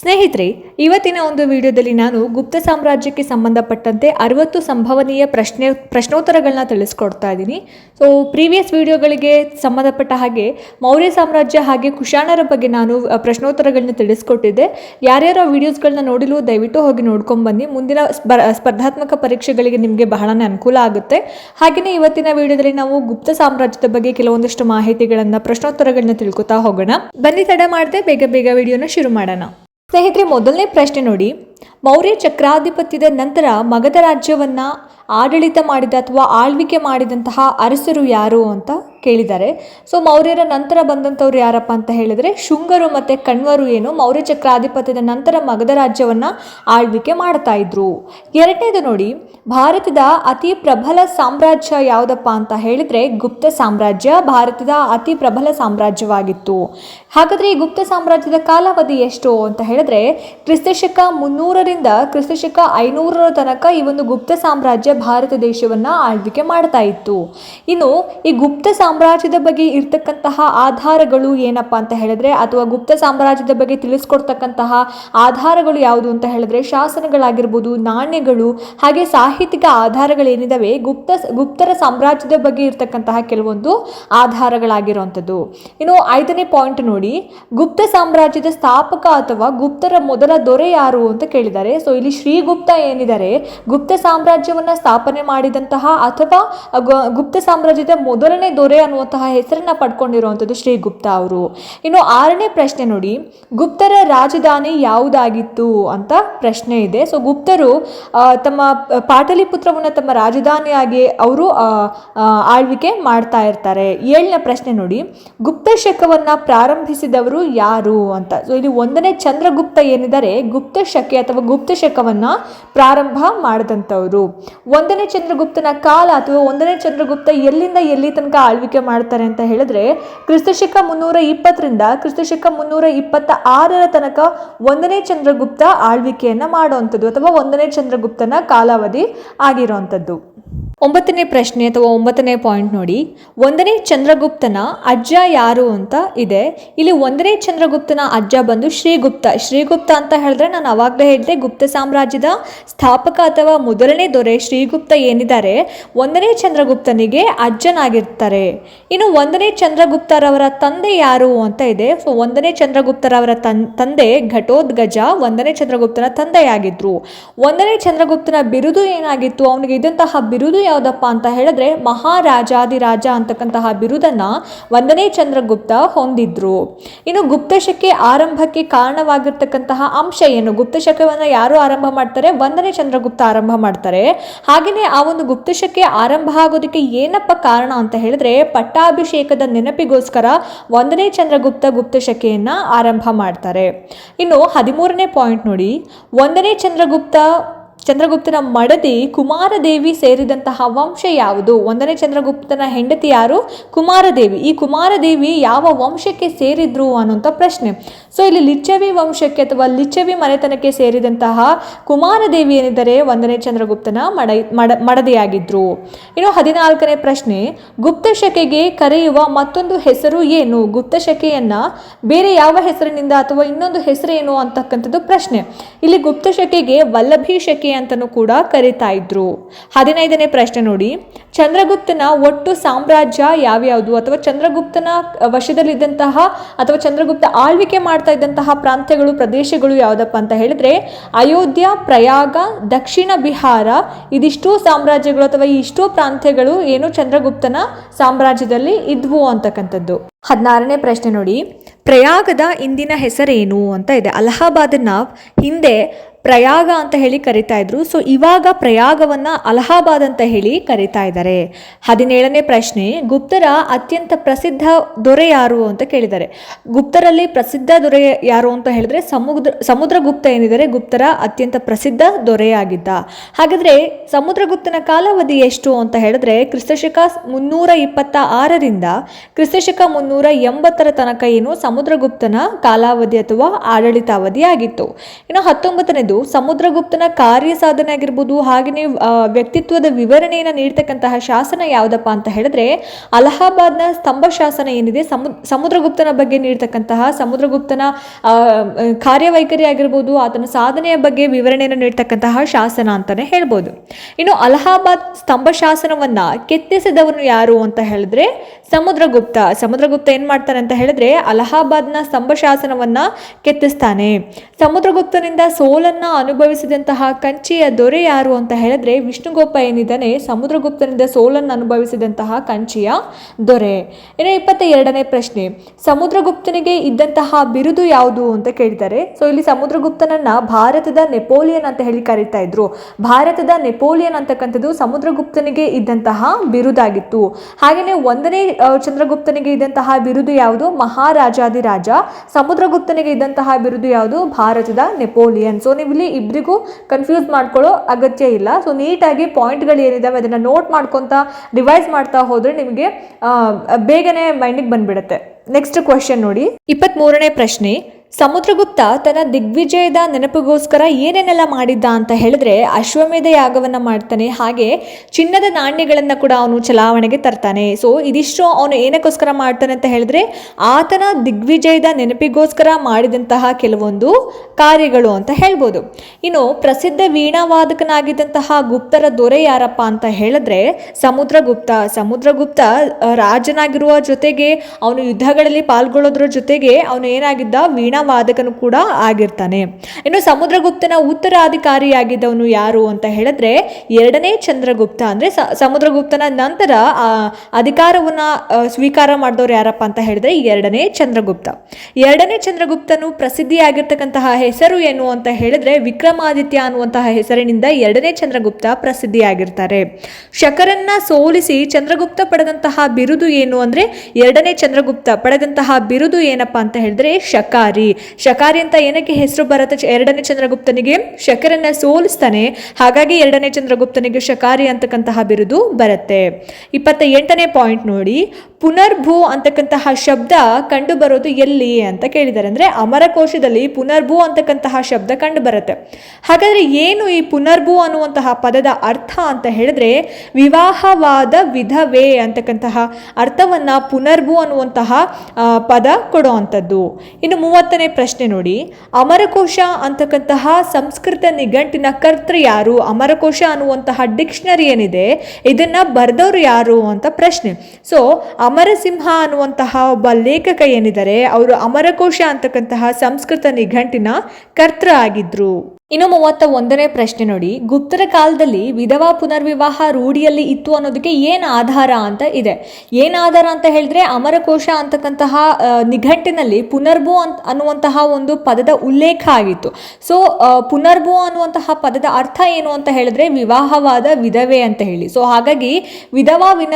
ಸ್ನೇಹಿತರೆ, ಇವತ್ತಿನ ಒಂದು ವಿಡಿಯೋದಲ್ಲಿ ನಾನು ಗುಪ್ತ ಸಾಮ್ರಾಜ್ಯಕ್ಕೆ ಸಂಬಂಧಪಟ್ಟಂತೆ ಅರವತ್ತು ಸಂಭವನೀಯ ಪ್ರಶ್ನೆ, ಪ್ರಶ್ನೋತ್ತರಗಳನ್ನ ತಿಳಿಸ್ಕೊಡ್ತಾ ಇದ್ದೀನಿ. ಸೊ ಪ್ರೀವಿಯಸ್ ವಿಡಿಯೋಗಳಿಗೆ ಸಂಬಂಧಪಟ್ಟ ಹಾಗೆ ಮೌರ್ಯ ಸಾಮ್ರಾಜ್ಯ ಹಾಗೆ ಕುಶಾಣರ ಬಗ್ಗೆ ನಾನು ಪ್ರಶ್ನೋತ್ತರಗಳನ್ನ ತಿಳಿಸ್ಕೊಟ್ಟಿದ್ದೆ. ಯಾರ್ಯಾರೋ ವಿಡಿಯೋಸ್ಗಳನ್ನ ನೋಡಿಲು ದಯವಿಟ್ಟು ಹೋಗಿ ನೋಡ್ಕೊಂಡು ಬನ್ನಿ ಮುಂದಿನ ಸ್ಪರ್, ಸ್ಪರ್ಧಾತ್ಮಕ ಪರೀಕ್ಷೆಗಳಿಗೆ ನಿಮಗೆ ಬಹಳನೇ ಅನುಕೂಲ ಆಗುತ್ತೆ. ಹಾಗೆಯೇ ಇವತ್ತಿನ ವಿಡಿಯೋದಲ್ಲಿ ನಾವು ಗುಪ್ತ ಸಾಮ್ರಾಜ್ಯದ ಬಗ್ಗೆ ಕೆಲವೊಂದಷ್ಟು ಮಾಹಿತಿಗಳನ್ನು, ಪ್ರಶ್ನೋತ್ತರಗಳನ್ನ ತಿಳ್ಕೊತಾ ಹೋಗೋಣ. ಬನ್ನಿ, ತಡ ಮಾಡದೆ ಬೇಗ ಬೇಗ ವಿಡಿಯೋನ ಶುರು ಮಾಡೋಣ. ಸ್ನೇಹಿತರೆ ಮೊದಲನೇ ಪ್ರಶ್ನೆ ನೋಡಿ. ಮೌರ್ಯ ಚಕ್ರಾಧಿಪತ್ಯದ ನಂತರ ಮಗಧ ರಾಜ್ಯವನ್ನ ಆಡಳಿತ ಮಾಡಿದ ಅಥವಾ ಆಳ್ವಿಕೆ ಮಾಡಿದಂತಹ ಅರಸರು ಯಾರು ಅಂತ ಕೇಳಿದ್ದಾರೆ. ಸೊ ಮೌರ್ಯರ ನಂತರ ಬಂದಂಥವ್ರು ಯಾರಪ್ಪ ಅಂತ ಹೇಳಿದರೆ ಶುಂಗರು ಮತ್ತು ಕಣ್ವರು ಏನು? ಮೌರ್ಯ ಚಕ್ರಾಧಿಪತ್ಯದ ನಂತರ ಮಗಧ ರಾಜ್ಯವನ್ನು ಆಳ್ವಿಕೆ ಮಾಡ್ತಾ ಇದ್ರು. ಎರಡನೇದು ನೋಡಿ, ಭಾರತದ ಅತಿ ಪ್ರಬಲ ಸಾಮ್ರಾಜ್ಯ ಯಾವುದಪ್ಪ ಅಂತ ಹೇಳಿದರೆ ಗುಪ್ತ ಸಾಮ್ರಾಜ್ಯ, ಭಾರತದ ಅತಿ ಪ್ರಬಲ ಸಾಮ್ರಾಜ್ಯವಾಗಿತ್ತು. ಹಾಗಾದರೆ ಈ ಗುಪ್ತ ಸಾಮ್ರಾಜ್ಯದ ಕಾಲಾವಧಿ ಎಷ್ಟು ಅಂತ ಹೇಳಿದ್ರೆ, ಕ್ರಿಸ್ತಶಕ ಮುನ್ನೂರರಿಂದ ಕ್ರಿಸ್ತಶಕ ಐನೂರರ ತನಕ ಈ ಒಂದು ಗುಪ್ತ ಸಾಮ್ರಾಜ್ಯ ಭಾರತ ದೇಶವನ್ನ ಆಳ್ವಿಕೆ ಮಾಡ್ತಾ ಇತ್ತು. ಇನ್ನು ಈ ಗುಪ್ತ ಸಾಮ್ರಾಜ್ಯದ ಬಗ್ಗೆ ಇರ್ತಕ್ಕಂತಹ ಆಧಾರಗಳು ಏನಪ್ಪ ಅಂತ ಹೇಳಿದ್ರೆ, ಅಥವಾ ಗುಪ್ತ ಸಾಮ್ರಾಜ್ಯದ ಬಗ್ಗೆ ತಿಳಿಸ್ಕೊಡ್ತಕ್ಕಂತಹ ಆಧಾರಗಳು ಯಾವುದು ಅಂತ ಹೇಳಿದ್ರೆ, ಶಾಸನಗಳಾಗಿರ್ಬೋದು, ನಾಣ್ಯಗಳು, ಹಾಗೆ ಸಾಹಿತ್ಯಿಕ ಆಧಾರಗಳೇನಿದಾವೆ, ಗುಪ್ತ ಗುಪ್ತರ ಸಾಮ್ರಾಜ್ಯದ ಬಗ್ಗೆ ಇರ್ತಕ್ಕಂತಹ ಕೆಲವೊಂದು ಆಧಾರಗಳಾಗಿರುವಂಥದ್ದು. ಇನ್ನು ಐದನೇ ಪಾಯಿಂಟ್ ನೋಡಿ, ಗುಪ್ತ ಸಾಮ್ರಾಜ್ಯದ ಸ್ಥಾಪಕ ಅಥವಾ ಗುಪ್ತರ ಮೊದಲ ದೊರೆ ಯಾರು ಅಂತ ಕೇಳಿದ್ದಾರೆ ಸೊ ಇಲ್ಲಿ ಶ್ರೀಗುಪ್ತ ಏನಿದ್ದಾರೆ? ಗುಪ್ತ ಸಾಮ್ರಾಜ್ಯವನ್ನ ಸ್ಥಾಪನೆ ಮಾಡಿದಂತಹ ಅಥವಾ ಗುಪ್ತ ಸಾಮ್ರಾಜ್ಯದ ಮೊದಲನೇ ದೊರೆ ಅನ್ನುವಂತಹ ಹೆಸರನ್ನ ಪಡ್ಕೊಂಡಿರುವಂಥದ್ದು ಶ್ರೀಗುಪ್ತ ಅವರು. ಇನ್ನು ಆರನೇ ಪ್ರಶ್ನೆ ನೋಡಿ. ಗುಪ್ತರ ರಾಜಧಾನಿ ಯಾವುದಾಗಿತ್ತು ಅಂತ ಪ್ರಶ್ನೆ ಇದೆ. ಸೊ ಗುಪ್ತರು ತಮ್ಮ ಪಾಟಲಿಪುತ್ರವನ್ನ ತಮ್ಮ ರಾಜಧಾನಿಯಾಗಿ ಅವರು ಆಳ್ವಿಕೆ ಮಾಡ್ತಾ ಇರ್ತಾರೆ. ಏಳನೇ ಪ್ರಶ್ನೆ ನೋಡಿ. ಗುಪ್ತ ಶಕವನ್ನ ಪ್ರಾರಂಭಿಸಿದವರು ಯಾರು ಅಂತ? ಸೊ ಇಲ್ಲಿ ಒಂದನೇ ಚಂದ್ರಗುಪ್ತ ಏನಿದ್ದಾರೆ? ಗುಪ್ತ ಶಕೆ ಅಥವಾ ಗುಪ್ತ ಶಕವನ್ನು ಪ್ರಾರಂಭ ಮಾಡಿದಂಥವ್ರು. ಒಂದನೇ ಚಂದ್ರಗುಪ್ತನ ಕಾಲ ಅಥವಾ ಒಂದನೇ ಚಂದ್ರಗುಪ್ತ ಎಲ್ಲಿಂದ ಎಲ್ಲಿ ತನಕ ಆಳ್ವಿಕೆ ಮಾಡ್ತಾರೆ ಅಂತ ಹೇಳಿದ್ರೆ, ಕ್ರಿಸ್ತಶಕ ಮುನ್ನೂರ ಇಪ್ಪತ್ತರಿಂದ ಕ್ರಿಸ್ತಶಕ ಮುನ್ನೂರ ಇಪ್ಪತ್ತ ಆರರ ತನಕ ಒಂದನೇ ಚಂದ್ರಗುಪ್ತ ಆಳ್ವಿಕೆಯನ್ನು ಮಾಡುವಂಥದ್ದು ಅಥವಾ ಒಂದನೇ ಚಂದ್ರಗುಪ್ತನ ಕಾಲಾವಧಿ ಆಗಿರುವಂಥದ್ದು ಒಂಬತ್ತನೇ ಪ್ರಶ್ನೆ ಅಥವಾ ಒಂಬತ್ತನೇ ಪಾಯಿಂಟ್ ನೋಡಿ. ಒಂದನೇ ಚಂದ್ರಗುಪ್ತನ ಅಜ್ಜ ಯಾರು ಅಂತ ಇದೆ. ಇಲ್ಲಿ ಒಂದನೇ ಚಂದ್ರಗುಪ್ತನ ಅಜ್ಜ ಬಂದು ಶ್ರೀಗುಪ್ತ. ಶ್ರೀಗುಪ್ತ ಅಂತ ಹೇಳಿದ್ರೆ ನಾನು ಅವಾಗಲೇ ಹೇಳಿದೆ ಗುಪ್ತ ಸಾಮ್ರಾಜ್ಯದ ಸ್ಥಾಪಕ ಅಥವಾ ಮೊದಲನೇ ದೊರೆ ಶ್ರೀಗುಪ್ತ ಏನಿದ್ದಾರೆ? ಒಂದನೇ ಚಂದ್ರಗುಪ್ತನಿಗೆ ಅಜ್ಜನಾಗಿರ್ತಾರೆ. ಇನ್ನು ಒಂದನೇ ಚಂದ್ರಗುಪ್ತರವರ ತಂದೆ ಯಾರು ಅಂತ ಇದೆ. ಸೊ ಒಂದನೇ ಚಂದ್ರಗುಪ್ತರವರ ತನ್, ತಂದೆ ಘಟೋದ್ಗಜ, ಒಂದನೇ ಚಂದ್ರಗುಪ್ತನ ತಂದೆಯಾಗಿದ್ರು. ಒಂದನೇ ಚಂದ್ರಗುಪ್ತನ ಬಿರುದು ಏನಾಗಿತ್ತು? ಅವನಿಗೆ ಇದ್ದಂತಹ ಬಿರುದು ಯಾವುದಪ್ಪ ಅಂತ ಹೇಳಿದ್ರೆ ಮಹಾರಾಜಾದಿರಾಜ ಅಂತಕ್ಕಂತಹ ಬಿರುದನ್ನ ಒಂದನೇ ಚಂದ್ರಗುಪ್ತ ಹೊಂದಿದ್ರು. ಇನ್ನು ಗುಪ್ತಶಕೆ ಆರಂಭಕ್ಕೆ ಕಾರಣವಾಗಿರ್ತಕ್ಕಂತಹ ಅಂಶ ಏನು? ಗುಪ್ತಶಕವನ್ನ ಯಾರು ಆರಂಭ ಮಾಡ್ತಾರೆ? ಒಂದನೇ ಚಂದ್ರಗುಪ್ತ ಆರಂಭ ಮಾಡ್ತಾರೆ. ಹಾಗೆಯೇ ಆ ಒಂದು ಗುಪ್ತಶಕೆ ಆರಂಭ ಆಗೋದಕ್ಕೆ ಏನಪ್ಪ ಕಾರಣ ಅಂತ ಹೇಳಿದ್ರೆ ಪಟ್ಟಾಭಿಷೇಕದ ನೆನಪಿಗೋಸ್ಕರ ಒಂದನೇ ಚಂದ್ರಗುಪ್ತ ಗುಪ್ತಶಕೆಯನ್ನು ಆರಂಭ ಮಾಡ್ತಾರೆ. ಇನ್ನು ಹದಿಮೂರನೇ ಪಾಯಿಂಟ್ ನೋಡಿ. ಒಂದನೇ ಚಂದ್ರಗುಪ್ತ ಚಂದ್ರಗುಪ್ತನ ಮಡದಿ ಕುಮಾರದೇವಿ ಸೇರಿದಂತಹ ವಂಶ ಯಾವುದು? ಒಂದನೇ ಚಂದ್ರಗುಪ್ತನ ಹೆಂಡತಿ ಯಾರು? ಕುಮಾರದೇವಿ. ಈ ಕುಮಾರದೇವಿ ಯಾವ ವಂಶಕ್ಕೆ ಸೇರಿದ್ರು ಅನ್ನುವಂಥ ಪ್ರಶ್ನೆ. ಸೊ ಇಲ್ಲಿ ಲಿಚ್ಚವಿ ವಂಶಕ್ಕೆ ಅಥವಾ ಲಿಚ್ಚವಿ ಮನೆತನಕ್ಕೆ ಸೇರಿದಂತಹ ಕುಮಾರದೇವಿ ಏನಿದ್ದರೆ ಒಂದನೇ ಚಂದ್ರಗುಪ್ತನ ಮಡ ಮಡ, ಮಡದಿಯಾಗಿದ್ರು. ಇನ್ನು ಹದಿನಾಲ್ಕನೇ ಪ್ರಶ್ನೆ ಗುಪ್ತಶಕೆಗೆ ಕರೆಯುವ ಮತ್ತೊಂದು ಹೆಸರು ಏನು? ಗುಪ್ತಶಕೆಯನ್ನು ಬೇರೆ ಯಾವ ಹೆಸರಿನಿಂದ ಅಥವಾ ಇನ್ನೊಂದು ಹೆಸರೇನು ಅಂತಕ್ಕಂಥದ್ದು ಪ್ರಶ್ನೆ. ಇಲ್ಲಿ ಗುಪ್ತಶಕೆಗೆ ವಲ್ಲಭಿ ಅಂತಲೂ ಕೂಡ ಕರೀತಾ ಇದ್ರು. ಹದಿನೈದನೇ ಪ್ರಶ್ನೆ ನೋಡಿ. ಚಂದ್ರಗುಪ್ತನ ಒಟ್ಟು ಸಾಮ್ರಾಜ್ಯ ಯಾವ್ಯಾವುದು? ಅಥವಾ ಚಂದ್ರಗುಪ್ತನ ವಶದಲ್ಲಿದ್ದಂತಹ ಅಥವಾ ಚಂದ್ರಗುಪ್ತ ಆಳ್ವಿಕೆ ಮಾಡ್ತಾ ಇದ್ದಂತಹ ಪ್ರಾಂತ್ಯಗಳು, ಪ್ರದೇಶಗಳು ಯಾವುದಪ್ಪ ಅಂತ ಹೇಳಿದ್ರೆ ಅಯೋಧ್ಯ, ಪ್ರಯಾಗ, ದಕ್ಷಿಣ ಬಿಹಾರ, ಇದಿಷ್ಟೋ ಸಾಮ್ರಾಜ್ಯಗಳು ಅಥವಾ ಇಷ್ಟು ಪ್ರಾಂತ್ಯಗಳು ಏನು ಚಂದ್ರಗುಪ್ತನ ಸಾಮ್ರಾಜ್ಯದಲ್ಲಿ ಇದ್ವು ಅಂತಕ್ಕಂಥದ್ದು. ಹದಿನಾರನೇ ಪ್ರಶ್ನೆ ನೋಡಿ. ಪ್ರಯಾಗದ ಇಂದಿನ ಹೆಸರೇನು ಅಂತ ಇದೆ. ಅಲಹಾಬಾದನ್ನ ಹಿಂದೆ ಪ್ರಯಾಗ ಅಂತ ಹೇಳಿ ಕರಿತಾ ಇದ್ರು. ಸೊ ಇವಾಗ ಪ್ರಯಾಗವನ್ನ ಅಲಹಾಬಾದ್ ಅಂತ ಹೇಳಿ ಕರಿತಾ ಇದ್ದಾರೆ. ಹದಿನೇಳನೇ ಪ್ರಶ್ನೆ, ಗುಪ್ತರ ಅತ್ಯಂತ ಪ್ರಸಿದ್ಧ ದೊರೆ ಯಾರು ಅಂತ ಕೇಳಿದ್ದಾರೆ. ಗುಪ್ತರಲ್ಲಿ ಪ್ರಸಿದ್ಧ ದೊರೆ ಯಾರು ಅಂತ ಹೇಳಿದ್ರೆ ಸಮುದ್ರ, ಸಮುದ್ರಗುಪ್ತ ಏನಿದ್ದಾರೆ? ಗುಪ್ತರ ಅತ್ಯಂತ ಪ್ರಸಿದ್ಧ ದೊರೆಯಾಗಿದ್ದ. ಹಾಗಾದ್ರೆ ಸಮುದ್ರಗುಪ್ತನ ಕಾಲಾವಧಿ ಎಷ್ಟು ಅಂತ ಹೇಳಿದ್ರೆ ಕ್ರಿಸ್ತಶಕ ಮುನ್ನೂರ ಇಪ್ಪತ್ತ ಆರರಿಂದ ಕ್ರಿಸ್ತಶಕ ಮುನ್ನೂರ ಎಂಬತ್ತರ ತನಕ ಏನು ಸಮುದ್ರಗುಪ್ತನ ಕಾಲಾವಧಿ ಅಥವಾ ಆಡಳಿತಾವಧಿ ಆಗಿತ್ತು. ಇನ್ನು ಹತ್ತೊಂಬತ್ತನೇದು ಅಂತಕ್ಕಂಥದ್ದು ಸಮುದ್ರಗುಪ್ತನ ಕಾರ್ಯ ಸಾಧನೆ ಆಗಿರ್ಬೋದು ಹಾಗೆಯೇ ವ್ಯಕ್ತಿತ್ವದ ವಿವರಣೆಯನ್ನು ನೀಡ್ತಕ್ಕಂತಹ ಶಾಸನ ಯಾವುದಪ್ಪ ಅಂತ ಹೇಳಿದ್ರೆ, ಅಲಹಾಬಾದ್ನ ಸ್ತಂಭ ಶಾಸನ ಏನಿದೆ, ಸಮು, ಸಮುದ್ರಗುಪ್ತನ ಬಗ್ಗೆ ನೀಡ್ತಕ್ಕಂತಹ ಸಮುದ್ರಗುಪ್ತನ ಕಾರ್ಯವೈಖರಿ ಆಗಿರ್ಬೋದು, ಆತನ ಸಾಧನೆಯ ಬಗ್ಗೆ ವಿವರಣೆಯನ್ನು ನೀಡ್ತಕ್ಕಂತಹ ಶಾಸನ ಅಂತಾನೆ ಹೇಳ್ಬೋದು. ಇನ್ನು ಅಲಹಾಬಾದ್ ಸ್ತಂಭ ಶಾಸನವನ್ನ ಕೆತ್ತಿಸಿದವನು ಯಾರು ಅಂತ ಹೇಳಿದ್ರೆ, ಸಮುದ್ರಗುಪ್ತ. ಸಮುದ್ರಗುಪ್ತ ಏನ್ ಮಾಡ್ತಾನೆ ಅಂತ ಹೇಳಿದ್ರೆ, ಅಲಹಾಬಾದ್ನ ಸ್ತಂಭ ಶಾಸನವನ್ನ ಕೆತ್ತಿಸ್ತಾನೆ. ಸಮುದ್ರಗುಪ್ತನಿಂದ ಸೋಲನ್ನ ಅನುಭವಿಸಿದಂತಹ ಕಂಚಿಯ ದೊರೆ ಯಾರು ಅಂತ ಹೇಳಿದ್ರೆ ವಿಷ್ಣುಗೋಪ ಏನಿದ್ದಾನೆ, ಸಮುದ್ರಗುಪ್ತನಿಂದ ಸೋಲನ್ನು ಅನುಭವಿಸಿದಂತಹ ಕಂಚಿಯ ದೊರೆ. ಇನ್ನು ಇಪ್ಪತ್ತ ಎರಡನೇ ಪ್ರಶ್ನೆ, ಸಮುದ್ರಗುಪ್ತನಿಗೆ ಇದ್ದಂತಹ ಬಿರುದು ಯಾವುದು ಅಂತ ಕೇಳಿದ್ದಾರೆ. ಸೊ ಇಲ್ಲಿ ಸಮುದ್ರಗುಪ್ತನನ್ನ ಭಾರತದ ನೆಪೋಲಿಯನ್ ಅಂತ ಹೇಳಿ ಕರೀತಾ ಇದ್ರು. ಭಾರತದ ನೆಪೋಲಿಯನ್ ಅಂತಕ್ಕಂಥದ್ದು ಸಮುದ್ರಗುಪ್ತನಿಗೆ ಇದ್ದಂತಹ ಬಿರುದಾಗಿತ್ತು. ಹಾಗೆಯೇ ಒಂದನೇ ಚಂದ್ರಗುಪ್ತನಿಗೆ ಇದ್ದಂತಹ ಬಿರುದು ಯಾವುದು? ಮಹಾರಾಜಾದಿರಾಜ ಸಮುದ್ರಗುಪ್ತನಿಗೆ ಇದ್ದಂತಹ ಬಿರುದು ಯಾವುದು? ಭಾರತದ ನೆಪೋಲಿಯನ್. ಸೊ ಇಲ್ಲಿ ಇಬ್ಬರಿಗೂ ಕನ್ಫ್ಯೂಸ್ ಮಾಡ್ಕೊಳ್ಳೋ ಅಗತ್ಯ ಇಲ್ಲ. ಸೊ ನೀಟಾಗಿ ಪಾಯಿಂಟ್ಗಳು ಏನಿದಾವೆ ಅದನ್ನು ನೋಟ್ ಮಾಡ್ಕೊತ ರಿವೈಸ್ ಮಾಡ್ತಾ ಹೋದರೆ ನಿಮಗೆ ಬೇಗನೆ ಮೈಂಡಿಗೆ ಬಂದುಬಿಡುತ್ತೆ. ನೆಕ್ಸ್ಟ್ ಕ್ವಶನ್ ನೋಡಿ. ಇಪ್ಪತ್ತ್ಮೂರನೇ ಪ್ರಶ್ನೆ. ಸಮುದ್ರಗುಪ್ತ ತನ್ನ ದಿಗ್ವಿಜಯದ ನೆನಪಿಗೋಸ್ಕರ ಏನೇನೆಲ್ಲ ಮಾಡಿದ್ದ ಅಂತ ಹೇಳಿದ್ರೆ ಅಶ್ವಮೇಧ ಯಾಗವನ್ನ ಮಾಡ್ತಾನೆ, ಹಾಗೆ ಚಿನ್ನದ ನಾಣ್ಯಗಳನ್ನು ಕೂಡ ಅವನು ಚಲಾವಣೆಗೆ ತರ್ತಾನೆ. ಸೊ ಇದಿಷ್ಟು ಅವನು ಏನಕ್ಕೋಸ್ಕರ ಮಾಡ್ತಾನೆ ಅಂತ ಹೇಳಿದ್ರೆ ಆತನ ದಿಗ್ವಿಜಯದ ನೆನಪಿಗೋಸ್ಕರ ಮಾಡಿದಂತಹ ಕೆಲವೊಂದು ಕಾರ್ಯಗಳು ಅಂತ ಹೇಳ್ಬೋದು. ಇನ್ನು ಪ್ರಸಿದ್ಧ ವೀಣಾವಾದಕನಾಗಿದ್ದಂತಹ ಗುಪ್ತರ ದೊರೆ ಯಾರಪ್ಪ ಅಂತ ಹೇಳಿದ್ರೆ ಸಮುದ್ರಗುಪ್ತ. ಸಮುದ್ರಗುಪ್ತ ರಾಜನಾಗಿರುವ ಜೊತೆಗೆ ಅವನು ಯುದ್ಧಗಳಲ್ಲಿ ಪಾಲ್ಗೊಳ್ಳೋದ್ರ ಜೊತೆಗೆ ಅವನು ಏನಾಗಿದ್ದ? ವೀಣಾವಾದಕನು ಕೂಡ ಆಗಿರ್ತಾನೆ. ಇನ್ನು ಸಮುದ್ರಗುಪ್ತನ ಉತ್ತರಾಧಿಕಾರಿಯಾಗಿದ್ದವನು ಯಾರು ಅಂತ ಹೇಳಿದ್ರೆ ಎರಡನೇ ಚಂದ್ರಗುಪ್ತ. ಅಂದ್ರೆ ಸಮುದ್ರಗುಪ್ತನ ನಂತರ ಅಧಿಕಾರವನ್ನ ಸ್ವೀಕಾರ ಮಾಡಿದವರು ಯಾರಪ್ಪ ಅಂತ ಹೇಳಿದ್ರೆ ಎರಡನೇ ಚಂದ್ರಗುಪ್ತ. ಎರಡನೇ ಚಂದ್ರಗುಪ್ತನು ಪ್ರಸಿದ್ಧಿಯಾಗಿರ್ತಕ್ಕಂತಹ ಹೆಸರು ಏನು ಅಂತ ಹೇಳಿದ್ರೆ ವಿಕ್ರಮಾದಿತ್ಯ ಅನ್ನುವಂತಹ ಹೆಸರಿನಿಂದ ಎರಡನೇ ಚಂದ್ರಗುಪ್ತ ಪ್ರಸಿದ್ಧಿಯಾಗಿರ್ತಾರೆ. ಶಕರನ್ನ ಸೋಲಿಸಿ ಚಂದ್ರಗುಪ್ತ ಪಡೆದಂತಹ ಬಿರುದು ಏನು ಅಂದ್ರೆ ಎರಡನೇ ಚಂದ್ರಗುಪ್ತ ಪಡೆದಂತಹ ಬಿರುದು ಏನಪ್ಪ ಅಂತ ಹೇಳಿದ್ರೆ ಶಕಾರಿ. ಶಕಾರಿ ಅಂತ ಏನಕ್ಕೆ ಹೆಸರು ಬರುತ್ತೆ? ಎರಡನೇ ಚಂದ್ರಗುಪ್ತನಿಗೆ ಶಕರನ್ನ ಸೋಲಿಸ್ತಾನೆ. ಹಾಗಾಗಿ ಎರಡನೇ ಚಂದ್ರಗುಪ್ತನಿಗೆ ಶಕಾರಿ ಅಂತಕ್ಕಂತಹ ಬಿರುದು ಬರುತ್ತೆ. ಇಪ್ಪತ್ತ ಎಂಟನೇ ಪಾಯಿಂಟ್ ನೋಡಿ. ಪುನರ್ಭೂ ಅಂತಕ್ಕಂತಹ ಶಬ್ದ ಕಂಡು ಬರೋದು ಎಲ್ಲಿ ಅಂತ ಕೇಳಿದ್ದಾರೆ. ಅಂದರೆ ಅಮರಕೋಶದಲ್ಲಿ ಪುನರ್ಭೂ ಅಂತಕ್ಕಂತಹ ಶಬ್ದ ಕಂಡು ಬರುತ್ತೆ ಹಾಗಾದ್ರೆ ಏನು ಈ ಪುನರ್ಭೂ ಅನ್ನುವಂತಹ ಪದದ ಅರ್ಥ ಅಂತ ಹೇಳಿದ್ರೆ ವಿವಾಹವಾದ ವಿಧವೇ ಅಂತಕ್ಕಂತಹ ಅರ್ಥವನ್ನ ಪುನರ್ಭೂ ಅನ್ನುವಂತಹ ಪದ ಕೊಡುವಂಥದ್ದು. ಇನ್ನು ಮೂವತ್ತನೇ ಪ್ರಶ್ನೆ ನೋಡಿ. ಅಮರಕೋಶ ಅಂತಕ್ಕಂತಹ ಸಂಸ್ಕೃತ ನಿಘಂಟಿನ ಕರ್ತೃ ಯಾರು? ಅಮರಕೋಶ ಅನ್ನುವಂತಹ ಡಿಕ್ಷನರಿ ಏನಿದೆ? ಇದನ್ನು ಬರೆದವರು ಯಾರು ಅಂತ ಪ್ರಶ್ನೆ. ಸೊ ಅಮರಸಿಂಹ ಅನ್ನುವಂತಹ ಒಬ್ಬ ಲೇಖಕ ಏನಿದ್ದಾರೆ ಅವರು ಅಮರಕೋಶ ಅಂತಕ್ಕಂತಹ ಸಂಸ್ಕೃತ ನಿಘಂಟಿನ ಕರ್ತೃ ಆಗಿದ್ರು. ಇನ್ನು ಮೂವತ್ತ ಒಂದನೇ ಪ್ರಶ್ನೆ ನೋಡಿ. ಗುಪ್ತರ ಕಾಲದಲ್ಲಿ ವಿಧವಾ ಪುನರ್ವಿವಾಹ ರೂಢಿಯಲ್ಲಿ ಇತ್ತು ಅನ್ನೋದಕ್ಕೆ ಏನು ಆಧಾರ ಅಂತ ಇದೆ. ಏನು ಆಧಾರ ಅಂತ ಹೇಳಿದ್ರೆ ಅಮರಕೋಶ ಅಂತಕ್ಕಂತಹ ನಿಘಂಟಿನಲ್ಲಿ ಪುನರ್ಭು ಅಂತ ಅನ್ನುವಂತಹ ಒಂದು ಪದದ ಉಲ್ಲೇಖ ಆಗಿತ್ತು. ಸೊ ಪುನರ್ಭು ಅನ್ನುವಂತಹ ಪದದ ಅರ್ಥ ಏನು ಅಂತ ಹೇಳಿದ್ರೆ ವಿವಾಹವಾದ ವಿಧವೆ ಅಂತ ಹೇಳಿ. ಸೊ, ಹಾಗಾಗಿ ವಿಧವಾ ವಿನ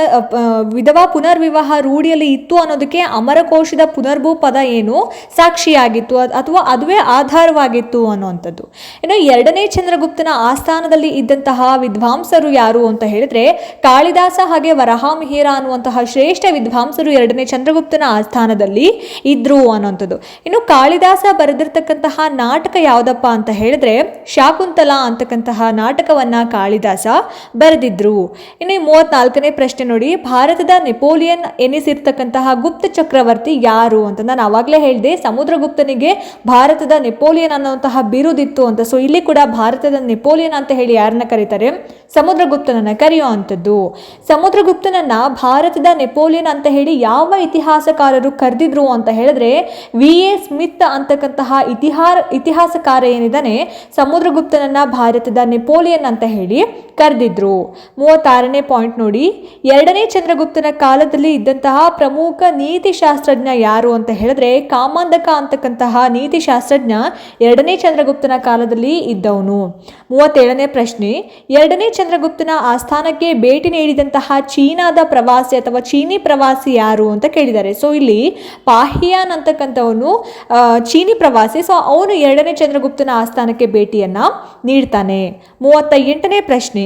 ವಿಧವಾ ಪುನರ್ವಿವಾಹ ರೂಢಿಯಲ್ಲಿ ಇತ್ತು ಅನ್ನೋದಕ್ಕೆ ಅಮರಕೋಶದ ಪುನರ್ಭೂ ಪದ ಏನು ಸಾಕ್ಷಿಯಾಗಿತ್ತು ಅಥವಾ ಅದುವೇ ಆಧಾರವಾಗಿತ್ತು ಅನ್ನುವಂಥದ್ದು. ಇನ್ನು ಎರಡನೇ ಚಂದ್ರಗುಪ್ತನ ಆಸ್ಥಾನದಲ್ಲಿ ಇದ್ದಂತಹ ವಿದ್ವಾಂಸರು ಯಾರು ಅಂತ ಹೇಳಿದ್ರೆ ಕಾಳಿದಾಸ ಹಾಗೆ ವರಹಾಮಿಹಿರ ಅನ್ನುವಂತಹ ಶ್ರೇಷ್ಠ ವಿದ್ವಾಂಸರು ಎರಡನೇ ಚಂದ್ರಗುಪ್ತನ ಆಸ್ಥಾನದಲ್ಲಿ ಇದ್ರು ಅನ್ನೋಂಥದ್ದು ಇನ್ನು ಕಾಳಿದಾಸ ಬರೆದಿರ್ತಕ್ಕಂತಹ ನಾಟಕ ಯಾವುದಪ್ಪ ಅಂತ ಹೇಳಿದ್ರೆ ಶಾಕುಂತಲ ಅಂತಕ್ಕಂತಹ ನಾಟಕವನ್ನ ಕಾಳಿದಾಸ ಬರೆದಿದ್ರು. ಇನ್ನು ಮೂವತ್ನಾಲ್ಕನೇ ಪ್ರಶ್ನೆ ನೋಡಿ, ಭಾರತದ ನೆಪೋಲಿಯನ್ ಎನಿಸಿರ್ತಕ್ಕಂತಹ ಗುಪ್ತ ಚಕ್ರವರ್ತಿ ಯಾರು ಅಂತ ನಾನು ಅವಾಗಲೇ ಹೇಳಿದೆ, ಸಮುದ್ರಗುಪ್ತನಿಗೆ ಭಾರತದ ನೆಪೋಲಿಯನ್ ಅನ್ನುವಂತಹ ಬಿರುದಿತ್ತು ಅಂತ ಸೊ ಇಲ್ಲಿ ಕೂಡ ಭಾರತದ ನೆಪೋಲಿಯನ್ ಅಂತ ಹೇಳಿ ಯಾರನ್ನ ಕರೀತಾರೆ? ಸಮುದ್ರಗುಪ್ತನನ್ನ ಕರೆಯುವಂಥದ್ದು ಸಮುದ್ರಗುಪ್ತನನ್ನ ಭಾರತದ ನೆಪೋಲಿಯನ್ ಅಂತ ಹೇಳಿ ಯಾವ ಇತಿಹಾಸಕಾರರು ಕರೆದಿದ್ರು ಅಂತ ಹೇಳಿದ್ರೆ ವಿ ಎ ಸ್ಮಿತ್ ಅಂತಕ್ಕಂತಹ ಇತಿಹಾರ, ಇತಿಹಾಸಕಾರ ಏನಿದ್ದಾನೆ, ಸಮುದ್ರಗುಪ್ತನನ್ನ ಭಾರತದ ನೆಪೋಲಿಯನ್ ಅಂತ ಹೇಳಿ ಕರೆದಿದ್ರು. ಮೂವತ್ತಾರನೇ ಪಾಯಿಂಟ್ ನೋಡಿ. ಎರಡನೇ ಚಂದ್ರಗುಪ್ತನ ಕಾಲದಲ್ಲಿ ಇದ್ದಂತಹ ಪ್ರಮುಖ ನೀತಿಶಾಸ್ತ್ರಜ್ಞ ಯಾರು ಅಂತ ಹೇಳಿದ್ರೆ ಕಾಮಾಂಧಕ ಅಂತಕ್ಕಂತಹ ನೀತಿಶಾಸ್ತ್ರಜ್ಞ ಎರಡನೇ ಚಂದ್ರಗುಪ್ತನ ಕಾಲದಲ್ಲಿ ಇದ್ದವನು. ಮೂವತ್ತೇಳನೇ ಪ್ರಶ್ನೆ, ಎರಡನೇ ಚಂದ್ರಗುಪ್ತನ ಆಸ್ಥಾನಕ್ಕೆ ಭೇಟಿ ನೀಡಿದಂತಹ ಚೀನಾದ ಪ್ರವಾಸಿ ಅಥವಾ ಚೀನಿ ಪ್ರವಾಸಿ ಯಾರು ಅಂತ ಕೇಳಿದ್ದಾರೆ. ಸೊ ಇಲ್ಲಿ ಪಾಹಿಯಾನ್ ಅಂತಕ್ಕಂಥವನು ಚೀನಿ ಪ್ರವಾಸಿ. ಸೊ ಅವನು ಎರಡನೇ ಚಂದ್ರಗುಪ್ತನ ಆಸ್ಥಾನಕ್ಕೆ ಭೇಟಿಯನ್ನ ನೀಡ್ತಾನೆ. ಮೂವತ್ತ ಎಂಟನೇ ಪ್ರಶ್ನೆ,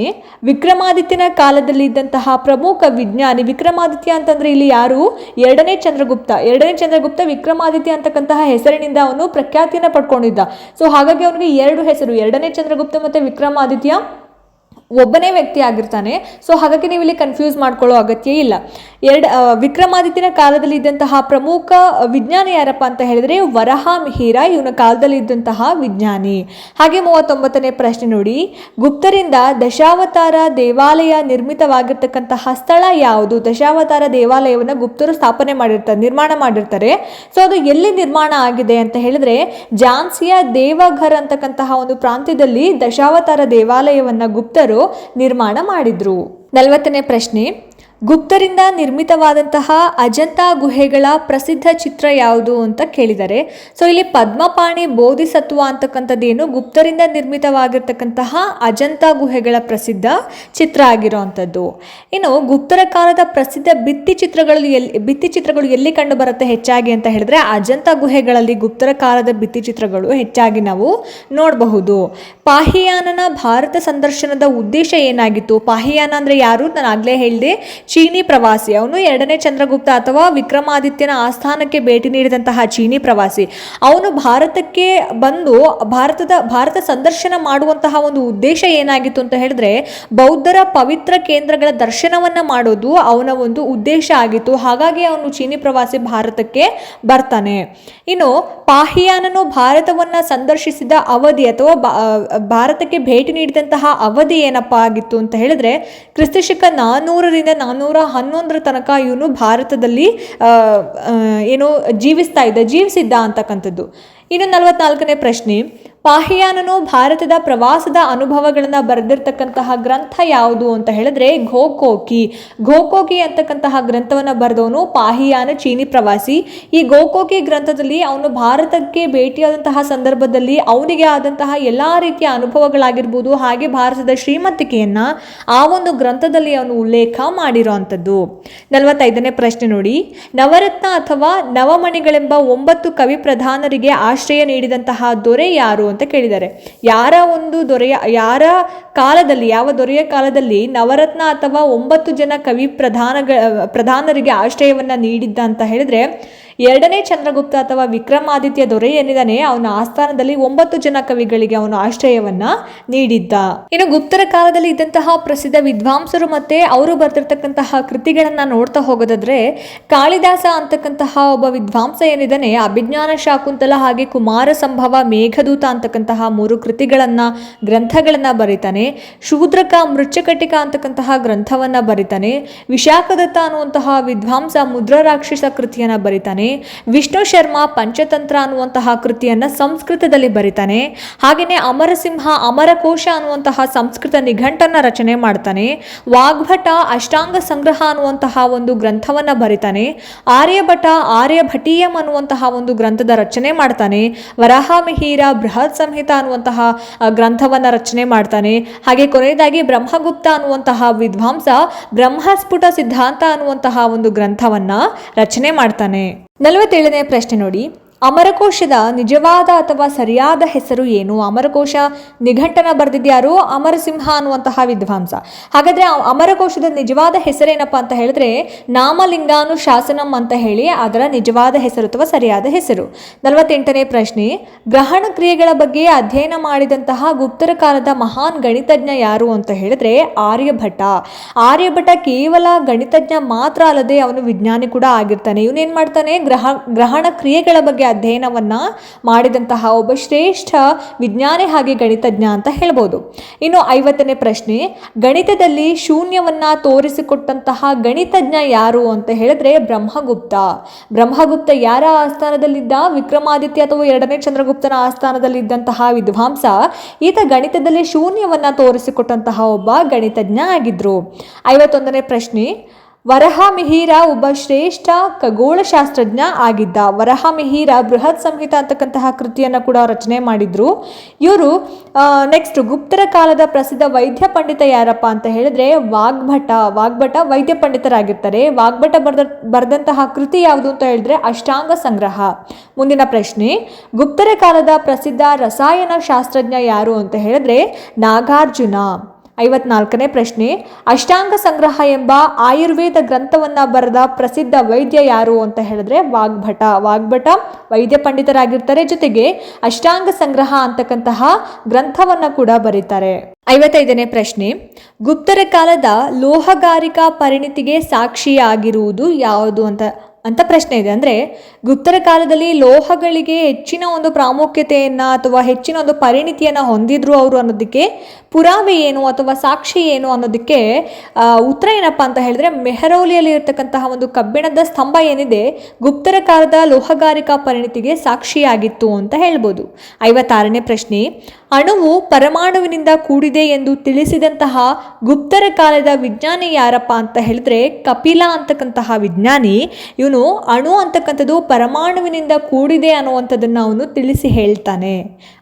ವಿಕ್ರಮಾದಿತ್ಯನ ಕಾಲದಲ್ಲಿ ಇದ್ದಂತಹ ಪ್ರಮುಖ ವಿಜ್ಞಾನಿ ವಿಕ್ರಮಾದಿತ್ಯ ಅಂತಂದ್ರೆ ಇಲ್ಲಿ ಯಾರು? ಎರಡನೇ ಚಂದ್ರಗುಪ್ತ. ಎರಡನೇ ಚಂದ್ರಗುಪ್ತ ವಿಕ್ರಮಾದಿತ್ಯ ಅಂತಕ್ಕಂತಹ ಹೆಸರಿನಿಂದ ಅವನು ಪ್ರಖ್ಯಾತಿಯನ್ನು ಪಡ್ಕೊಂಡಿದ್ದ. ಸೊ ಹಾಗಾಗಿ ಅವನಿಗೆ ಎರಡು ಹೆಸರು ಎರಡನೇ ಚಂದ್ರಗುಪ್ತ ಮತ್ತು ವಿಕ್ರಮಾದಿತ್ಯ. ಒಬ್ಬನೇ ವ್ಯಕ್ತಿ ಆಗಿರ್ತಾನೆ. ಸೊ ಹಾಗಾಗಿ ನೀವು ಇಲ್ಲಿ ಕನ್ಫ್ಯೂಸ್ ಮಾಡ್ಕೊಳ್ಳೋ ಅಗತ್ಯ ಇಲ್ಲ. ಎರಡು ವಿಕ್ರಮಾದಿತ್ಯನ ಕಾಲದಲ್ಲಿ ಇದ್ದಂತಹ ಪ್ರಮುಖ ವಿಜ್ಞಾನಿ ಯಾರಪ್ಪ ಅಂತ ಹೇಳಿದ್ರೆ, ವರಹ ಮಿಹಿರ ಇವನ ಕಾಲದಲ್ಲಿ ಇದ್ದಂತಹ ವಿಜ್ಞಾನಿ. ಹಾಗೆ ಮೂವತ್ತೊಂಬತ್ತನೇ ಪ್ರಶ್ನೆ ನೋಡಿ. ಗುಪ್ತರಿಂದ ದಶಾವತಾರ ದೇವಾಲಯ ನಿರ್ಮಿತವಾಗಿರ್ತಕ್ಕಂತಹ ಸ್ಥಳ ಯಾವುದು? ದಶಾವತಾರ ದೇವಾಲಯವನ್ನು ಗುಪ್ತರು ಸ್ಥಾಪನೆ ಮಾಡಿರ್ತಾರೆ ನಿರ್ಮಾಣ ಮಾಡಿರ್ತಾರೆ. ಸೊ ಅದು ಎಲ್ಲಿ ನಿರ್ಮಾಣ ಆಗಿದೆ ಅಂತ ಹೇಳಿದ್ರೆ, ಝಾನ್ಸಿಯ ದೇವಘರ್ ಅಂತಕ್ಕಂತಹ ಒಂದು ಪ್ರಾಂತ್ಯದಲ್ಲಿ ದಶಾವತಾರ ದೇವಾಲಯವನ್ನ ಗುಪ್ತರು ನಿರ್ಮಾಣ ಮಾಡಿದ್ರು. ನಲವತ್ತನೇ ಪ್ರಶ್ನೆ ಗುಪ್ತರಿಂದ ನಿರ್ಮಿತವಾದಂತಹ ಅಜಂತಾ ಗುಹೆಗಳ ಪ್ರಸಿದ್ಧ ಚಿತ್ರ ಯಾವುದು ಅಂತ ಕೇಳಿದರೆ, ಸೊ ಇಲ್ಲಿ ಪದ್ಮಪಾಣಿ ಬೋಧಿಸತ್ವ ಅಂತಕ್ಕಂಥದ್ದೇನು ಗುಪ್ತರಿಂದ ನಿರ್ಮಿತವಾಗಿರ್ತಕ್ಕಂತಹ ಅಜಂತಾ ಗುಹೆಗಳ ಪ್ರಸಿದ್ಧ ಚಿತ್ರ ಆಗಿರುವಂಥದ್ದು. ಇನ್ನು ಗುಪ್ತರ ಕಾಲದ ಪ್ರಸಿದ್ಧ ಭಿತ್ತಿ ಚಿತ್ರಗಳು ಎಲ್ಲಿ ಭಿತ್ತಿ ಚಿತ್ರಗಳು ಎಲ್ಲಿ ಕಂಡು ಬರುತ್ತೆ ಹೆಚ್ಚಾಗಿ ಅಂತ ಹೇಳಿದ್ರೆ, ಅಜಂತಾ ಗುಹೆಗಳಲ್ಲಿ ಗುಪ್ತರ ಕಾಲದ ಭಿತ್ತಿ ಚಿತ್ರಗಳು ಹೆಚ್ಚಾಗಿ ನಾವು ನೋಡಬಹುದು. ಪಾಹಿಯಾನನ ಭಾರತ ಸಂದರ್ಶನದ ಉದ್ದೇಶ ಏನಾಗಿತ್ತು? ಪಾಹಿಯಾನ ಅಂದರೆ ಯಾರು? ನಾನು ಆಗ್ಲೇ ಹೇಳಿದೆ ಚೀನಿ ಪ್ರವಾಸಿ. ಅವನು ಎರಡನೇ ಚಂದ್ರಗುಪ್ತ ಅಥವಾ ವಿಕ್ರಮಾದಿತ್ಯನ ಆಸ್ಥಾನಕ್ಕೆ ಭೇಟಿ ನೀಡಿದಂತಹ ಚೀನಿ ಪ್ರವಾಸಿ. ಅವನು ಭಾರತಕ್ಕೆ ಬಂದು ಭಾರತದ, ಭಾರತ ಸಂದರ್ಶನ ಮಾಡುವಂತಹ ಒಂದು ಉದ್ದೇಶ ಏನಾಗಿತ್ತು ಅಂತ ಹೇಳಿದ್ರೆ, ಬೌದ್ಧರ ಪವಿತ್ರ ಕೇಂದ್ರಗಳ ದರ್ಶನವನ್ನ ಮಾಡೋದು ಅವನ ಒಂದು ಉದ್ದೇಶ ಆಗಿತ್ತು. ಹಾಗಾಗಿ ಅವನು ಚೀನಿ ಪ್ರವಾಸಿ ಭಾರತಕ್ಕೆ ಬರ್ತಾನೆ. ಇನ್ನು ಪಾಹಿಯಾನನು ಭಾರತವನ್ನ ಸಂದರ್ಶಿಸಿದ ಅವಧಿ ಅಥವಾ ಭಾರತಕ್ಕೆ ಭೇಟಿ ನೀಡಿದಂತಹ ಅವಧಿ ಏನಪ್ಪಾ ಆಗಿತ್ತು ಅಂತ ಹೇಳಿದ್ರೆ ಕ್ರಿಸ್ತಶಕ ನಾನ್ನೂರರಿಂದ ನಾನ್ನೂರ ಹನ್ನೊಂದರ ತನಕ ಇವನು ಭಾರತದಲ್ಲಿ ಏನು ಜೀವಿಸ್ತಾ ಇದ್ದ ಜೀವಿಸಿದ್ದ ಅಂತಕ್ಕಂಥದ್ದು. ಇನ್ನು ನಲವತ್ನಾಲ್ಕನೇ ಪ್ರಶ್ನೆ ಪಾಹಿಯಾನನು ಭಾರತದ ಪ್ರವಾಸದ ಅನುಭವಗಳನ್ನು ಬರೆದಿರ್ತಕ್ಕಂತಹ ಗ್ರಂಥ ಯಾವುದು ಅಂತ ಹೇಳಿದ್ರೆ ಗೋಕೋಕಿ ಗೋಕೋಕಿ ಅಂತಕ್ಕಂತಹ ಗ್ರಂಥವನ್ನು ಬರೆದವನು ಪಾಹಿಯಾನ ಚೀನಿ ಪ್ರವಾಸಿ. ಈ ಗೋಕೋಕಿ ಗ್ರಂಥದಲ್ಲಿ ಅವನು ಭಾರತಕ್ಕೆ ಭೇಟಿಯಾದಂತಹ ಸಂದರ್ಭದಲ್ಲಿ ಅವನಿಗೆ ಆದಂತಹ ಎಲ್ಲ ರೀತಿಯ ಅನುಭವಗಳಾಗಿರ್ಬೋದು, ಹಾಗೆ ಭಾರತದ ಶ್ರೀಮಂತಿಕೆಯನ್ನು ಆ ಒಂದು ಗ್ರಂಥದಲ್ಲಿ ಅವನು ಉಲ್ಲೇಖ ಮಾಡಿರೋವಂಥದ್ದು. ನಲವತ್ತೈದನೇ ಪ್ರಶ್ನೆ ನೋಡಿ. ನವರತ್ನ ಅಥವಾ ನವಮಣಿಗಳೆಂಬ ಒಂಬತ್ತು ಕವಿ ಪ್ರಧಾನರಿಗೆ ಆಶ್ರಯ ನೀಡಿದಂತಹ ದೊರೆ ಯಾರು ಅಂತ ಕೇಳಿದ್ದಾರೆ. ಯಾರ ಒಂದು ದೊರೆಯ, ಯಾರ ಕಾಲದಲ್ಲಿ, ಯಾವ ದೊರೆಯ ಕಾಲದಲ್ಲಿ ನವರತ್ನ ಅಥವಾ ಒಂಬತ್ತು ಜನ ಕವಿ ಪ್ರಧಾನಗ, ಪ್ರಧಾನರಿಗೆ ಆಶ್ರಯವನ್ನ ನೀಡಿದ್ದ ಅಂತ ಹೇಳಿದ್ರೆ ಎರಡನೇ ಚಂದ್ರಗುಪ್ತ ಅಥವಾ ವಿಕ್ರಮಾದಿತ್ಯ ದೊರೆ ಏನಿದ್ದಾನೆ ಅವನ ಆಸ್ಥಾನದಲ್ಲಿ ಒಂಬತ್ತು ಜನ ಕವಿಗಳಿಗೆ ಅವನು ಆಶ್ರಯವನ್ನ ನೀಡಿದ್ದ. ಇನ್ನು ಗುಪ್ತರ ಕಾಲದಲ್ಲಿ ಇದ್ದಂತಹ ಪ್ರಸಿದ್ಧ ವಿದ್ವಾಂಸರು ಮತ್ತೆ ಅವರು ಬರೆದಿರ್ತಕ್ಕಂತಹ ಕೃತಿಗಳನ್ನ ನೋಡ್ತಾ ಹೋಗೋದಾದ್ರೆ, ಕಾಳಿದಾಸ ಅಂತಕ್ಕಂತಹ ಒಬ್ಬ ವಿದ್ವಾಂಸ ಏನಿದ್ದಾನೆ ಅಭಿಜ್ಞಾನ ಶಾಕುಂತಲ ಹಾಗೆ ಕುಮಾರ ಸಂಭವ ಮೇಘದೂತ ಅಂತಕ್ಕಂತಹ ಮೂರು ಕೃತಿಗಳನ್ನ, ಗ್ರಂಥಗಳನ್ನ ಬರೀತಾನೆ, ಶೂದ್ರಕ ಮೃಚ್ಛಕಟಿಕ ಅಂತಕ್ಕಂತಹ ಗ್ರಂಥವನ್ನ ಬರೀತಾನೆ, ವಿಶಾಖದತ್ತ ಅನ್ನುವಂತಹ ವಿದ್ವಾಂಸ ಮುದ್ರಾ ರಾಕ್ಷಸ ಕೃತಿಯನ್ನ ಬರೀತಾನೆ ವಿಷ್ಣು ಶರ್ಮಾ ಪಂಚತಂತ್ರ ಅನ್ನುವಂತಹ ಕೃತಿಯನ್ನ ಸಂಸ್ಕೃತದಲ್ಲಿ ಬರಿತಾನೆ. ಹಾಗೆಯೇ ಅಮರಸಿಂಹ, ಅಮರಕೋಶ ಅನ್ನುವಂತಹ ಸಂಸ್ಕೃತ ನಿಘಂಟನ್ನ ರಚನೆ ಮಾಡ್ತಾನೆ. ವಾಗ್ಭಟ, ಅಷ್ಟಾಂಗ ಸಂಗ್ರಹ ಅನ್ನುವಂತಹ ಒಂದು ಗ್ರಂಥವನ್ನ ಬರಿತಾನೆ. ಆರ್ಯಭಟ, ಆರ್ಯಭಟೀಯಂ ಅನ್ನುವಂತಹ ಒಂದು ಗ್ರಂಥದ ರಚನೆ ಮಾಡ್ತಾನೆ. ವರಾಹಮಿಹಿರ, ಬೃಹತ್ ಸಂಹಿತ ಅನ್ನುವಂತಹ ಗ್ರಂಥವನ್ನ ರಚನೆ ಮಾಡ್ತಾನೆ. ಹಾಗೆ ಕೊನೆಯದಾಗಿ ಬ್ರಹ್ಮಗುಪ್ತ ಅನ್ನುವಂತಹ ವಿದ್ವಾಂಸ ಬ್ರಹ್ಮಸ್ಫುಟ ಸಿದ್ಧಾಂತ ಅನ್ನುವಂತಹ ಒಂದು ಗ್ರಂಥವನ್ನ ರಚನೆ ಮಾಡ್ತಾನೆ. ನಲವತ್ತೇಳನೇ ಪ್ರಶ್ನೆ ನೋಡಿ. ಅಮರಕೋಶದ ನಿಜವಾದ ಅಥವಾ ಸರಿಯಾದ ಹೆಸರು ಏನು? ಅಮರಕೋಶ ನಿಘಂಟನ ಬರೆದಿದ್ಯಾರು ಅಮರಸಿಂಹ ಅನ್ನುವಂತಹ ವಿದ್ವಾಂಸ. ಹಾಗಾದ್ರೆ ಅಮರಕೋಶದ ನಿಜವಾದ ಹೆಸರೇನಪ್ಪ ಅಂತ ಹೇಳಿದ್ರೆ ನಾಮಲಿಂಗಾನು ಶಾಸನಂ ಅಂತ ಹೇಳಿ ಅದರ ನಿಜವಾದ ಹೆಸರು ಅಥವಾ ಸರಿಯಾದ ಹೆಸರು. ನಲವತ್ತೆಂಟನೇ ಪ್ರಶ್ನೆ, ಗ್ರಹಣ ಕ್ರಿಯೆಗಳ ಬಗ್ಗೆ ಅಧ್ಯಯನ ಮಾಡಿದಂತಹ ಗುಪ್ತರ ಕಾಲದ ಮಹಾನ್ ಗಣಿತಜ್ಞ ಯಾರು ಅಂತ ಹೇಳಿದ್ರೆ ಆರ್ಯಭಟ. ಆರ್ಯಭಟ ಕೇವಲ ಗಣಿತಜ್ಞ ಮಾತ್ರ ಅಲ್ಲದೆ ಅವನು ವಿಜ್ಞಾನಿ ಕೂಡ ಆಗಿರ್ತಾನೆ. ಇವನೇನ್ ಮಾಡ್ತಾನೆ? ಗ್ರಹ, ಗ್ರಹಣ ಕ್ರಿಯೆಗಳ ಬಗ್ಗೆ ಅಧ್ಯಯನವನ್ನ ಮಾಡಿದಂತಹ ಒಬ್ಬ ಶ್ರೇಷ್ಠ ವಿಜ್ಞಾನಿ ಹಾಗೆ ಗಣಿತಜ್ಞ ಅಂತ ಹೇಳ್ಬೋದು. ಇನ್ನು ಐವತ್ತನೇ ಪ್ರಶ್ನೆ, ಗಣಿತದಲ್ಲಿ ಶೂನ್ಯವನ್ನ ತೋರಿಸಿಕೊಟ್ಟಂತಹ ಗಣಿತಜ್ಞ ಯಾರು ಅಂತ ಹೇಳಿದ್ರೆ ಬ್ರಹ್ಮಗುಪ್ತ. ಬ್ರಹ್ಮಗುಪ್ತ ಯಾರ ಆಸ್ಥಾನದಲ್ಲಿದ್ದ? ವಿಕ್ರಮಾದಿತ್ಯ ಅಥವಾ ಎರಡನೇ ಚಂದ್ರಗುಪ್ತನ ಆಸ್ಥಾನದಲ್ಲಿದ್ದಂತಹ ವಿದ್ವಾಂಸ? ಈತ ಗಣಿತದಲ್ಲಿ ಶೂನ್ಯವನ್ನ ತೋರಿಸಿಕೊಟ್ಟಂತಹ ಒಬ್ಬ ಗಣಿತಜ್ಞ ಆಗಿದ್ರು. ಐವತ್ತೊಂದನೇ ಪ್ರಶ್ನೆ ವರಹಮಿಹಿರ ಒಬ್ಬ ಶ್ರೇಷ್ಠ ಖಗೋಳಶಾಸ್ತ್ರಜ್ಞ ಆಗಿದ್ದ ವರಹಮಿಹಿರ ಬೃಹತ್ ಸಂಹಿತ ಅಂತಕ್ಕಂತಹ ಕೃತಿಯನ್ನು ಕೂಡ ರಚನೆ ಮಾಡಿದ್ರು. ಇವರು ನೆಕ್ಸ್ಟ್ ಗುಪ್ತರ ಕಾಲದ ಪ್ರಸಿದ್ಧ ವೈದ್ಯ ಪಂಡಿತ ಯಾರಪ್ಪ ಅಂತ ಹೇಳಿದ್ರೆ ವಾಗ್ಭಟ ವಾಗ್ಭಟ ವೈದ್ಯ ಪಂಡಿತರಾಗಿರ್ತಾರೆ. ವಾಗ್ಭಟ ಬರೆದ, ಬರೆದಂತಹ ಕೃತಿ ಯಾವುದು ಅಂತ ಹೇಳಿದ್ರೆ ಅಷ್ಟಾಂಗ ಸಂಗ್ರಹ. ಮುಂದಿನ ಪ್ರಶ್ನೆ, ಗುಪ್ತರ ಕಾಲದ ಪ್ರಸಿದ್ಧ ರಸಾಯನ ಶಾಸ್ತ್ರಜ್ಞ ಯಾರು ಅಂತ ಹೇಳಿದ್ರೆ ನಾಗಾರ್ಜುನ. ಐವತ್ನಾಲ್ಕನೇ ಪ್ರಶ್ನೆ, ಅಷ್ಟಾಂಗ ಸಂಗ್ರಹ ಎಂಬ ಆಯುರ್ವೇದ ಗ್ರಂಥವನ್ನ ಬರೆದ ಪ್ರಸಿದ್ಧ ವೈದ್ಯ ಯಾರು? ಅಂತ ಹೇಳಿದ್ರೆ ವಾಗ್ಭಟ. ವಾಗ್ಭಟ ವೈದ್ಯ ಪಂಡಿತರಾಗಿರ್ತಾರೆ. ಜೊತೆಗೆ ಅಷ್ಟಾಂಗ ಸಂಗ್ರಹ ಅಂತಕ್ಕಂತಹ ಗ್ರಂಥವನ್ನ ಕೂಡ ಬರೀತಾರೆ. ಐವತ್ತೈದನೇ ಪ್ರಶ್ನೆ, ಗುಪ್ತರ ಕಾಲದ ಲೋಹಗಾರಿಕಾ ಪರಿಣಿತಿಗೆ ಸಾಕ್ಷಿಯಾಗಿರುವುದು ಯಾವುದು? ಅಂತ ಅಂತ ಪ್ರಶ್ನೆ ಇದೆ. ಅಂದರೆ ಗುಪ್ತರ ಕಾಲದಲ್ಲಿ ಲೋಹಗಳಿಗೆ ಹೆಚ್ಚಿನ ಒಂದು ಪ್ರಾಮುಖ್ಯತೆಯನ್ನು ಅಥವಾ ಹೆಚ್ಚಿನ ಒಂದು ಪರಿಣಿತಿಯನ್ನು ಹೊಂದಿದ್ರು ಅವರು ಅನ್ನೋದಕ್ಕೆ ಪುರಾವೆ ಏನು ಅಥವಾ ಸಾಕ್ಷಿ ಏನು ಅನ್ನೋದಕ್ಕೆ ಉತ್ತರ ಏನಪ್ಪ ಅಂತ ಹೇಳಿದ್ರೆ ಮೆಹರೌಲಿಯಲ್ಲಿ ಇರತಕ್ಕಂತಹ ಒಂದು ಕಬ್ಬಿಣದ ಸ್ತಂಭ ಏನಿದೆ, ಗುಪ್ತರ ಕಾಲದ ಲೋಹಗಾರಿಕಾ ಪರಿಣಿತಿಗೆ ಸಾಕ್ಷಿಯಾಗಿತ್ತು ಅಂತ ಹೇಳ್ಬೋದು. ಐವತ್ತಾರನೇ ಪ್ರಶ್ನೆ, ಅಣುವು ಪರಮಾಣುವಿನಿಂದ ಕೂಡಿದೆ ಎಂದು ತಿಳಿಸಿದಂತಹ ಗುಪ್ತರ ಕಾಲದ ವಿಜ್ಞಾನಿ ಯಾರಪ್ಪ ಅಂತ ಹೇಳಿದ್ರೆ ಕಪಿಲ ಅಂತಕ್ಕಂತಹ ವಿಜ್ಞಾನಿ, ಇವನು ಅಣು ಅಂತಕ್ಕಂಥದ್ದು ಪರಮಾಣುವಿನಿಂದ ಕೂಡಿದೆ ಅನ್ನುವಂಥದ್ದನ್ನು ಅವನು ತಿಳಿಸಿ ಹೇಳ್ತಾನೆ.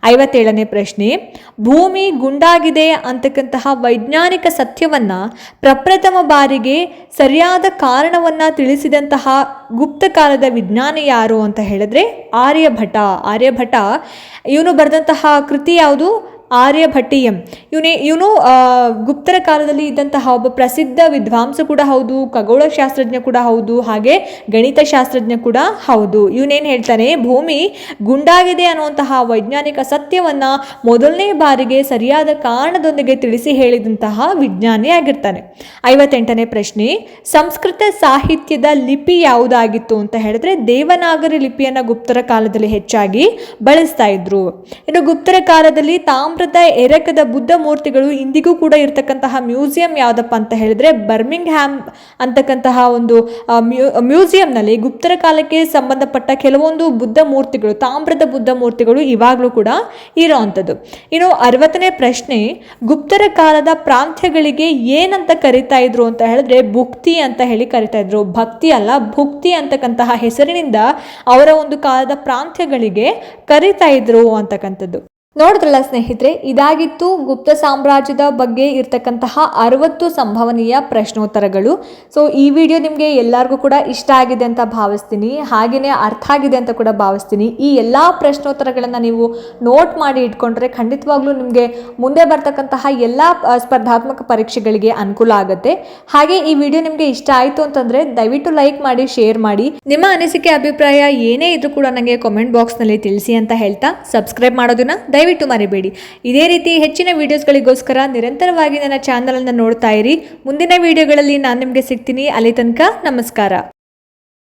ಐವತ್ತೇಳನೇ ಪ್ರಶ್ನೆ, ಭೂಮಿ ಗುಂಡಾಗಿದೆ ಅಂತಕ್ಕಂತಹ ವೈಜ್ಞಾನಿಕ ಸತ್ಯವನ್ನ ಪ್ರಪ್ರಥಮ ಬಾರಿಗೆ ಸರಿಯಾದ ಕಾರಣವನ್ನ ತಿಳಿಸಿದಂತಹ ಗುಪ್ತ ಕಾಲದ ವಿಜ್ಞಾನಿ ಯಾರು ಅಂತ ಹೇಳಿದ್ರೆ ಆರ್ಯಭಟ. ಆರ್ಯಭಟ, ಇವನು ಬರೆದಂತಹ ಕೃತಿ ಯಾವುದು? ಆರ್ಯಭಟ್ಟೀಯಂ. ಇವನೇ, ಇವನು ಗುಪ್ತರ ಕಾಲದಲ್ಲಿ ಇದ್ದಂತಹ ಒಬ್ಬ ಪ್ರಸಿದ್ಧ ವಿದ್ವಾಂಸ ಕೂಡ ಹೌದು, ಖಗೋಳಶಾಸ್ತ್ರಜ್ಞ ಕೂಡ ಹೌದು, ಹಾಗೆ ಗಣಿತಶಾಸ್ತ್ರಜ್ಞ ಕೂಡ ಹೌದು. ಇವನೇನು ಹೇಳ್ತಾನೆ, ಭೂಮಿ ಗುಂಡಾಗಿದೆ ಅನ್ನುವಂತಹ ವೈಜ್ಞಾನಿಕ ಸತ್ಯವನ್ನು ಮೊದಲನೇ ಬಾರಿಗೆ ಸರಿಯಾದ ಕಾರಣದೊಂದಿಗೆ ತಿಳಿಸಿ ಹೇಳಿದಂತಹ ವಿಜ್ಞಾನಿ ಆಗಿರ್ತಾನೆ. ಐವತ್ತೆಂಟನೇ ಪ್ರಶ್ನೆ, ಸಂಸ್ಕೃತ ಸಾಹಿತ್ಯದ ಲಿಪಿ ಯಾವುದಾಗಿತ್ತು ಅಂತ ಹೇಳಿದ್ರೆ ದೇವನಾಗರಿ ಲಿಪಿಯನ್ನ ಗುಪ್ತರ ಕಾಲದಲ್ಲಿ ಹೆಚ್ಚಾಗಿ ಬಳಸ್ತಾ ಇದ್ರು. ಇನ್ನು ಗುಪ್ತರ ಕಾಲದಲ್ಲಿ ತಾಮ್ರದ ಎರಕದ ಬುದ್ಧ ಮೂರ್ತಿಗಳು ಇಂದಿಗೂ ಕೂಡ ಇರತಕ್ಕಂತಹ ಮ್ಯೂಸಿಯಂ ಯಾವುದಪ್ಪ ಅಂತ ಹೇಳಿದ್ರೆ ಬರ್ಮಿಂಗ್ ಹ್ಯಾಮ್ ಅಂತಕ್ಕಂತಹ ಒಂದು ಮ್ಯೂ, ಮ್ಯೂಸಿಯಂನಲ್ಲಿ ಗುಪ್ತರ ಕಾಲಕ್ಕೆ ಸಂಬಂಧಪಟ್ಟ ಕೆಲವೊಂದು ಬುದ್ಧ ಮೂರ್ತಿಗಳು, ತಾಮ್ರದ ಬುದ್ಧ ಮೂರ್ತಿಗಳು ಇವಾಗಲೂ ಕೂಡ ಇರೋವಂಥದ್ದು. ಇನ್ನು ಅರವತ್ತನೇ ಪ್ರಶ್ನೆ, ಗುಪ್ತರ ಕಾಲದ ಪ್ರಾಂತ್ಯಗಳಿಗೆ ಏನಂತ ಕರಿತಾ ಇದ್ರು ಅಂತ ಹೇಳಿದ್ರೆ ಭುಕ್ತಿ ಅಂತ ಹೇಳಿ ಕರಿತಾ ಇದ್ರು. ಭಕ್ತಿ ಅಲ್ಲ, ಭುಕ್ತಿ ಅಂತಕ್ಕಂತಹ ಹೆಸರಿನಿಂದ ಅವರ ಒಂದು ಕಾಲದ ಪ್ರಾಂತ್ಯಗಳಿಗೆ ಕರಿತಾ ಇದ್ರು ಅಂತಕ್ಕಂಥದ್ದು. ನೋಡಿದ್ರಲ್ಲ ಸ್ನೇಹಿತರೆ, ಇದಾಗಿತ್ತು ಗುಪ್ತ ಸಾಮ್ರಾಜ್ಯದ ಬಗ್ಗೆ ಇರ್ತಕ್ಕಂತಹ ಅರವತ್ತು ಸಂಭವನೀಯ ಪ್ರಶ್ನೋತ್ತರಗಳು. ಸೊ ಈ ವಿಡಿಯೋ ನಿಮಗೆ ಎಲ್ಲರಿಗೂ ಕೂಡ ಇಷ್ಟ ಆಗಿದೆ ಅಂತ ಭಾವಿಸ್ತೀನಿ. ಹಾಗೆಯೇ ಅರ್ಥ ಆಗಿದೆ ಅಂತ ಕೂಡ ಭಾವಿಸ್ತೀನಿ. ಈ ಎಲ್ಲ ಪ್ರಶ್ನೋತ್ತರಗಳನ್ನು ನೀವು ನೋಟ್ ಮಾಡಿ ಇಟ್ಕೊಂಡ್ರೆ ಖಂಡಿತವಾಗ್ಲೂ ನಿಮಗೆ ಮುಂದೆ ಬರ್ತಕ್ಕಂತಹ ಎಲ್ಲ ಸ್ಪರ್ಧಾತ್ಮಕ ಪರೀಕ್ಷೆಗಳಿಗೆ ಅನುಕೂಲ ಆಗುತ್ತೆ. ಹಾಗೆ ಈ ವಿಡಿಯೋ ನಿಮಗೆ ಇಷ್ಟ ಆಯಿತು ಅಂತಂದರೆ ದಯವಿಟ್ಟು ಲೈಕ್ ಮಾಡಿ ಶೇರ್ ಮಾಡಿ. ನಿಮ್ಮ ಅನಿಸಿಕೆ, ಅಭಿಪ್ರಾಯ ಏನೇ ಇದ್ರೂ ಕೂಡ ನನಗೆ ಕಾಮೆಂಟ್ ಬಾಕ್ಸ್ನಲ್ಲಿ ತಿಳಿಸಿ ಅಂತ ಹೇಳ್ತಾ ಸಬ್ಸ್ಕ್ರೈಬ್ ಮಾಡೋದನ್ನ ದಯವಿಟ್ಟು ಮರಿಬೇಡಿ. ಇದೇ ರೀತಿ ಹೆಚ್ಚಿನ ವಿಡಿಯೋಸ್ಗಳಿಗೋಸ್ಕರ ನಿರಂತರವಾಗಿ ನನ್ನ ಚಾನಲನ್ನು ನೋಡ್ತಾ ಇರಿ. ಮುಂದಿನ ವಿಡಿಯೋಗಳಲ್ಲಿ ನಾನು ನಿಮಗೆ ಸಿಗ್ತೀನಿ. ಅಲ್ಲಿ ತನಕ ನಮಸ್ಕಾರ.